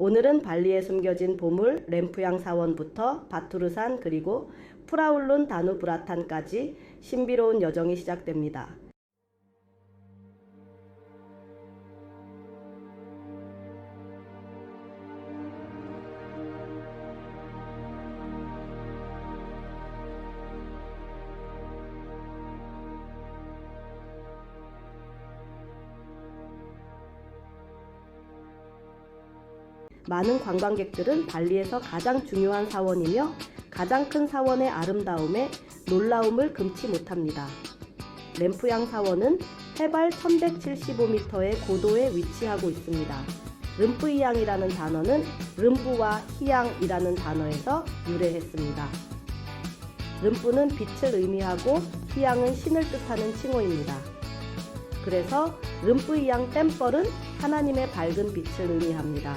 오늘은 발리에 숨겨진 보물 램프양 사원부터 바투르산 그리고 프라울룬 다누브라탄까지 신비로운 여정이 시작됩니다. 많은 관광객들은 발리에서 가장 중요한 사원이며 가장 큰 사원의 아름다움에 놀라움을 금치 못합니다. 램프양 사원은 해발 1175m의 고도에 위치하고 있습니다. 름프이양이라는 단어는 름부와 희양이라는 단어에서 유래했습니다. 름부는 빛을 의미하고 희양은 신을 뜻하는 칭호입니다. 그래서 름프이양 댐벌은 하나님의 밝은 빛을 의미합니다.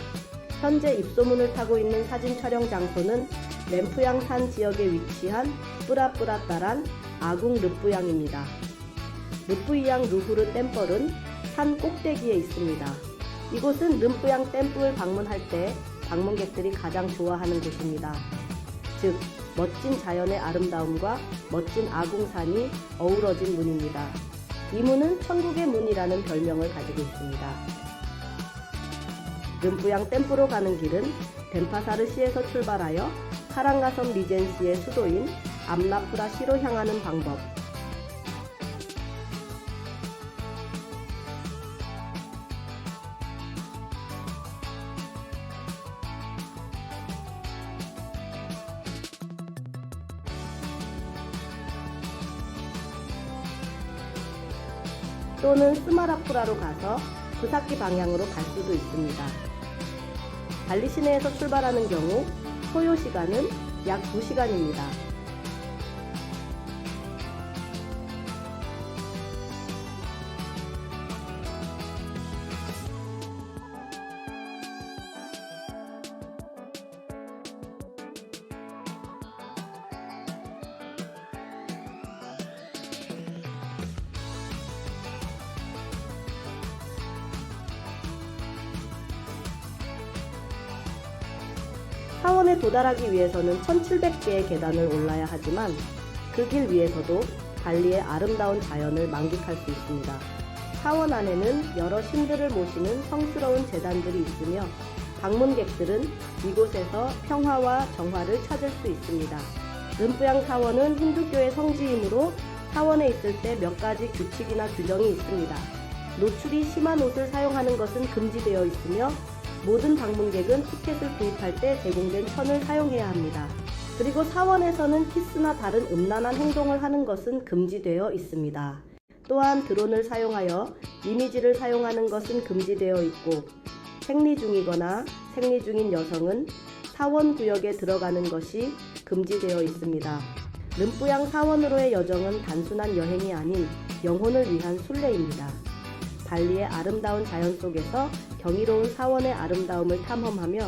현재 입소문을 타고 있는 사진 촬영 장소는 램프양 산 지역에 위치한 뿌라뿌라따란 아궁 르뿌양입니다. 르뿌이양 루후르 댐벌은 산 꼭대기에 있습니다. 이곳은 름뿌양 댐플 방문할 때 방문객들이 가장 좋아하는 곳입니다. 즉, 멋진 자연의 아름다움과 멋진 아궁산이 어우러진 문입니다. 이 문은 천국의 문이라는 별명을 가지고 있습니다. 름뿌양 댐프로 가는 길은 덴파사르시에서 출발하여 카랑가섬 리젠시의 수도인 암라프라시로 향하는 방법. 또는 스마라프라로 가서 부사키 방향으로 갈 수도 있습니다. 발리 시내에서 출발하는 경우 소요 시간은 약 2시간입니다. 사원에 도달하기 위해서는 1700개의 계단을 올라야 하지만 그 길 위에서도 발리의 아름다운 자연을 만끽할 수 있습니다. 사원 안에는 여러 신들을 모시는 성스러운 재단들이 있으며 방문객들은 이곳에서 평화와 정화를 찾을 수 있습니다. 름뿌양 사원은 힌두교의 성지이므로 사원에 있을 때 몇 가지 규칙이나 규정이 있습니다. 노출이 심한 옷을 사용하는 것은 금지되어 있으며 모든 방문객은 티켓을 구입할 때 제공된 천을 사용해야 합니다. 그리고 사원에서는 키스나 다른 음란한 행동을 하는 것은 금지되어 있습니다. 또한 드론을 사용하여 이미지를 사용하는 것은 금지되어 있고 생리 중이거나 생리 중인 여성은 사원 구역에 들어가는 것이 금지되어 있습니다. 름뿌양 사원으로의 여정은 단순한 여행이 아닌 영혼을 위한 순례입니다. 발리의 아름다운 자연 속에서 경이로운 사원의 아름다움을 탐험하며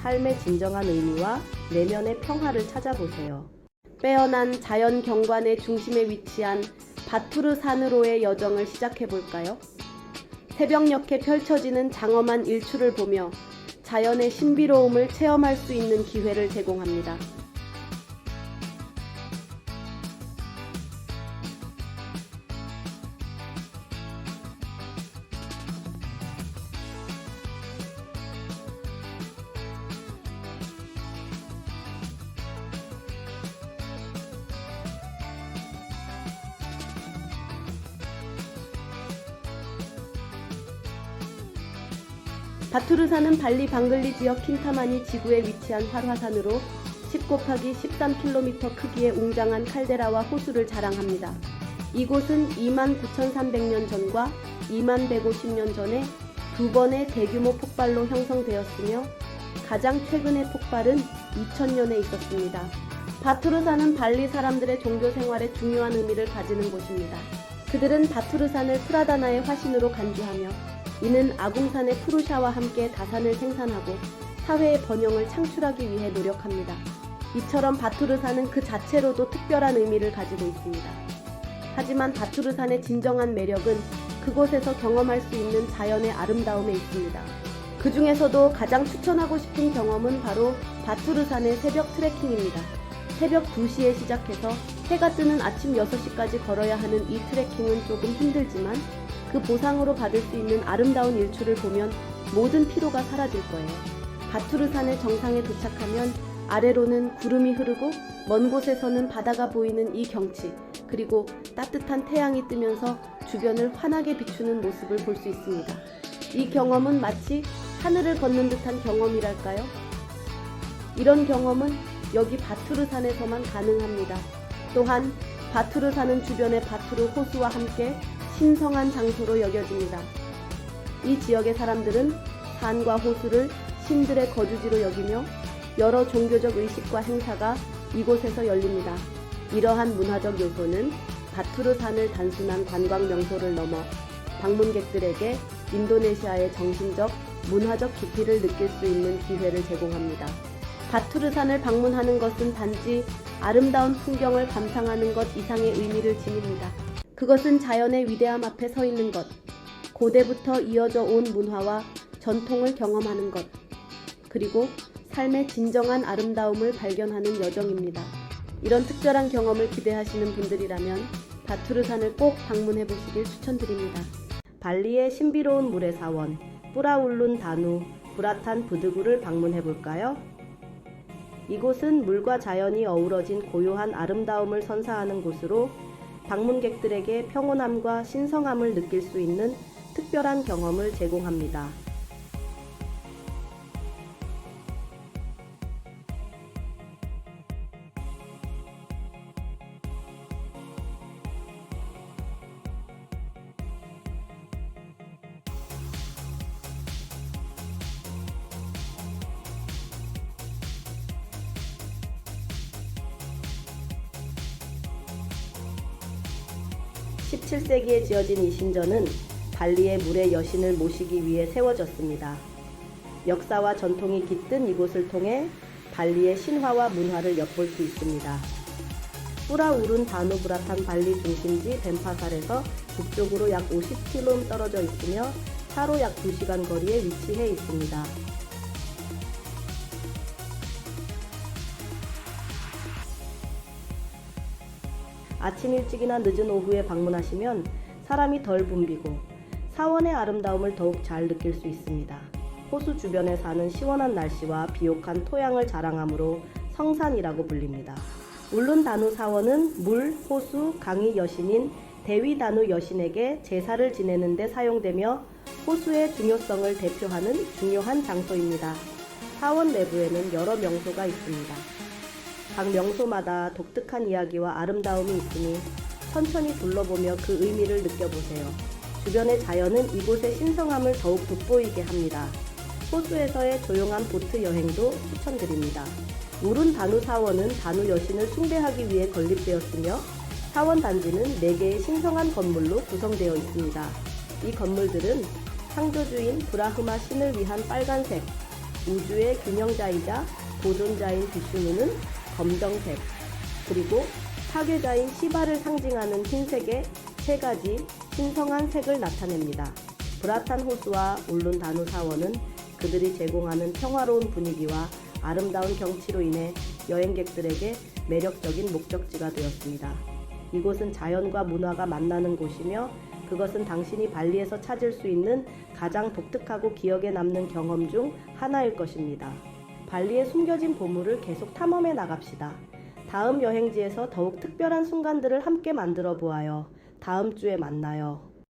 삶의 진정한 의미와 내면의 평화를 찾아보세요. 빼어난 자연 경관의 중심에 위치한 바투르 산으로의 여정을 시작해 볼까요? 새벽녘에 펼쳐지는 장엄한 일출을 보며 자연의 신비로움을 체험할 수 있는 기회를 제공합니다. 바투르산은 발리 방글리 지역 킨타마니 지구에 위치한 활화산으로 10 곱하기 13km 크기의 웅장한 칼데라와 호수를 자랑합니다. 이곳은 29,300년 전과 2150년 전에 두 번의 대규모 폭발로 형성되었으며 가장 최근의 폭발은 2000년에 있었습니다. 바투르산은 발리 사람들의 종교 생활에 중요한 의미를 가지는 곳입니다. 그들은 바투르산을 프라다나의 화신으로 간주하며 이는 아궁산의 푸르샤와 함께 다산을 생산하고 사회의 번영을 창출하기 위해 노력합니다. 이처럼 바투르산은 그 자체로도 특별한 의미를 가지고 있습니다. 하지만 바투르산의 진정한 매력은 그곳에서 경험할 수 있는 자연의 아름다움에 있습니다. 그 중에서도 가장 추천하고 싶은 경험은 바로 바투르산의 새벽 트레킹입니다. 새벽 2시에 시작해서 해가 뜨는 아침 6시까지 걸어야 하는 이 트레킹은 조금 힘들지만 그 보상으로 받을 수 있는 아름다운 일출을 보면 모든 피로가 사라질 거예요. 바투르산의 정상에 도착하면 아래로는 구름이 흐르고 먼 곳에서는 바다가 보이는 이 경치 그리고 따뜻한 태양이 뜨면서 주변을 환하게 비추는 모습을 볼 수 있습니다. 이 경험은 마치 하늘을 걷는 듯한 경험이랄까요? 이런 경험은 여기 바투르산에서만 가능합니다. 또한 바투르산은 주변의 바투르 호수와 함께 신성한 장소로 여겨집니다. 이 지역의 사람들은 산과 호수를 신들의 거주지로 여기며 여러 종교적 의식과 행사가 이곳에서 열립니다. 이러한 문화적 요소는 바투르산을 단순한 관광 명소를 넘어 방문객들에게 인도네시아의 정신적, 문화적 깊이를 느낄 수 있는 기회를 제공합니다. 바투르산을 방문하는 것은 단지 아름다운 풍경을 감상하는 것 이상의 의미를 지닙니다. 그것은 자연의 위대함 앞에 서 있는 것, 고대부터 이어져 온 문화와 전통을 경험하는 것, 그리고 삶의 진정한 아름다움을 발견하는 여정입니다. 이런 특별한 경험을 기대하시는 분들이라면 바투르산을 꼭 방문해 보시길 추천드립니다. 발리의 신비로운 물의 사원, 뿌라울룬 다누, 브라탄 부드구를 방문해 볼까요? 이곳은 물과 자연이 어우러진 고요한 아름다움을 선사하는 곳으로 방문객들에게 평온함과 신성함을 느낄 수 있는 특별한 경험을 제공합니다. (17세기에) 지어진 이 신전은 발리의 물의 여신을 모시기 위해 세워졌습니다. 역사와 전통이 깃든 이곳을 통해 발리의 신화와 문화를 엿볼 수 있습니다. 뿌라우룬 다누브라탄 발리 중심지 벤파살에서 북쪽으로 약 50km 떨어져 있으며 차로 약 2시간 거리에 위치해 있습니다. 아침 일찍이나 늦은 오후에 방문하시면 사람이 덜 붐비고 사원의 아름다움을 더욱 잘 느낄 수 있습니다. 호수 주변에 사는 시원한 날씨와 비옥한 토양을 자랑하므로 성산이라고 불립니다. 울룬 다누 사원은 물, 호수, 강의 여신인 대위 다누 여신에게 제사를 지내는 데 사용되며 호수의 중요성을 대표하는 중요한 장소입니다. 사원 내부에는 여러 명소가 있습니다. 각 명소마다 독특한 이야기와 아름다움이 있으니 천천히 둘러보며 그 의미를 느껴보세요. 주변의 자연은 이곳의 신성함을 더욱 돋보이게 합니다. 호수에서의 조용한 보트 여행도 추천드립니다. 울은 다누 사원은 다누 여신을 숭배하기 위해 건립되었으며 사원 단지는 4개의 신성한 건물로 구성되어 있습니다. 이 건물들은 창조주인 브라흐마 신을 위한 빨간색, 우주의 균형자이자 보존자인 비슈누는 검정색, 그리고 파괴자인 시바를 상징하는 흰색의 세 가지 신성한 색을 나타냅니다. 브라탄 호수와 울룬 다누 사원은 그들이 제공하는 평화로운 분위기와 아름다운 경치로 인해 여행객들에게 매력적인 목적지가 되었습니다. 이곳은 자연과 문화가 만나는 곳이며 그것은 당신이 발리에서 찾을 수 있는 가장 독특하고 기억에 남는 경험 중 하나일 것입니다. 발리의 숨겨진 보물을 계속 탐험해 나갑시다. 다음 여행지에서 더욱 특별한 순간들을 함께 만들어 보아요. 다음 주에 만나요.